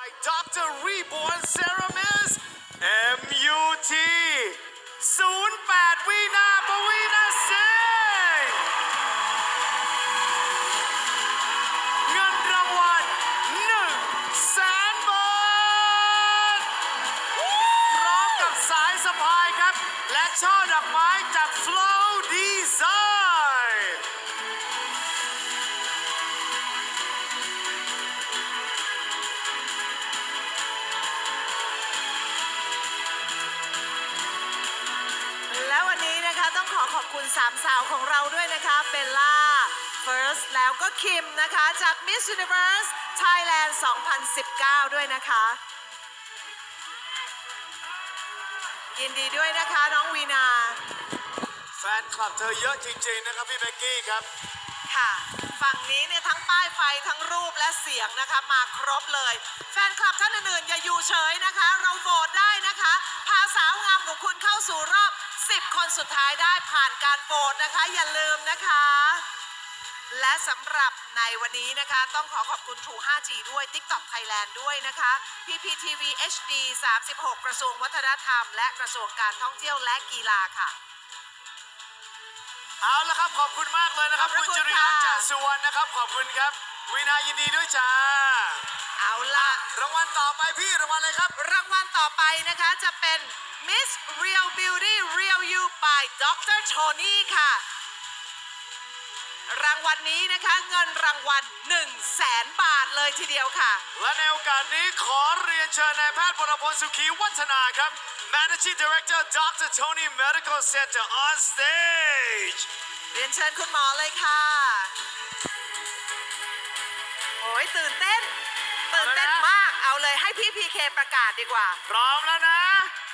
Dr. Reborn Ceramis MUT 08 วินาปวีนาสิงห์เงินรางวัล1แสนบาทพร้อมกับสายสะพายครับ และช่อดอกไม้จาก นนี้นะคะต้องขอขอบคุณสามสาวของเราด้วยนะคะเบลล่า First แล้วก็คิมนะคะจาก Miss Universe Thailand 2019 ด้วยนะคะ ยินดีด้วยนะคะน้องวีนา แฟนคลับเธอเยอะจริงๆนะครับพี่เบกกี้ครับ ค่ะ ฝั่งนี้เนี่ยทั้งป้ายไฟทั้งรูปและเสียงนะคะมาครบเลย แฟนคลับท่านอื่นๆ อย่าอยู่เฉยนะคะ เราโหวตได้นะคะ พาสาวงามของคุณเข้าสู่รอบ 10 คนสุดท้ายได้ผ่านการโหวตนะคะ อย่าลืมนะคะ และสำหรับในวันนี้นะคะ ต้องขอขอบคุณ True 5G ด้วย TikTok Thailand ด้วยนะคะ PPTV HD 36 กระทรวงวัฒนธรรม และกระทรวงการท่องเที่ยวและกีฬาค่ะ เอาละครับขอบคุณมากเลยนะครับขอบพระคุณคุณจุริรัตน์ค่ะจากสุวรรณนะครับ ขอบคุณครับ วินายินดีด้วยจ้า เอาล่ะ รางวัลต่อไปพี่รางวัลอะไรครับ รางวัลต่อไปนะคะจะเป็น Miss Real Beauty Real You by Dr. Tony ค่ะ รางวัลนี้นะคะเงินรางวัล1 0 0 0 0แสนบาทเลยทีเดียวค่ะ และในโอกาสนี้ขอเรียนเชิญนายแพทย์พลพลสุขีวัฒนาครับ Managing Director Dr. Tony Medical Center on stage เรียนเชิญคุณหมอเลยค่ะโอ้ยตื่นเต้น ตื่นเต้นมากเอาเลยให้พี่พีเคประกาศดีกว่า พร้อมแล้วนะ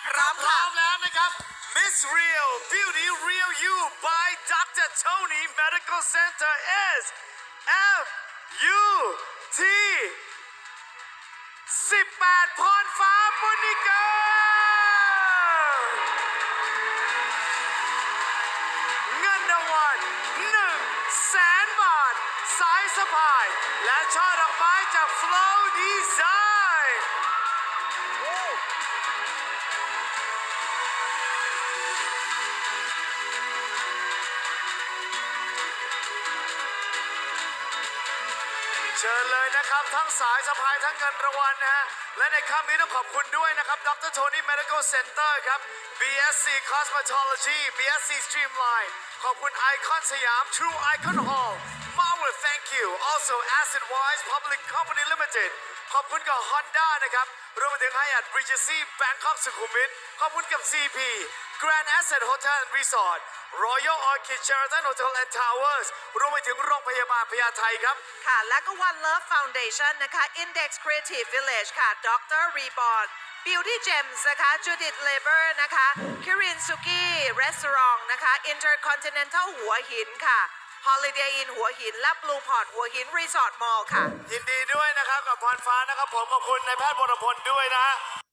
พร้อมพร้อค่ะมแล้วนะครับ Miss Real Beauty Real You by Dr. Tony Medical Center is F U T 18พรฟ้าบุญนิกาเงินรางวัล1แสนบาท สายสะพาย และช่อ เชิญเลยนะครับ ทั้งสายสะพายทั้งเงินรางวัลนะฮะ และในค่ำนี้ต้องขอบคุณด้วยนะครับดรโทนี่ Medical Center ครับ BSC Cosmetology BSC Streamline ขอบคุณ Icon สยาม True Icon Hall Marvel Thank you also Asset Wise Public Company Limited ขอบคุณกับ Honda นะครับ รวมไปถึง Hyatt Regency Bangkok สุขุมวิทขอบคุณกับ CP Grand Asset Hotel and Resort Royal Orchid Sheraton Hotel and Towers รวมไปถึงโรงพยาบาลพญาไทครับ ค่ะ และก็ One Love Foundation นะคะ Index Creative Village ค่ะ Dr. Reborn Beauty Gems นะคะ Judith Labor นะคะ Kirin Suki Restaurant นะคะ Intercontinental หัวหินค่ะ Holiday Inn หัวหิน และ Blue Port หัวหิน Resort Mall ค่ะ ยินดีด้วยนะครับกับพรฟ้านะครับผมขอบคุณนายแพทย์บรพลด้วยนะฮะ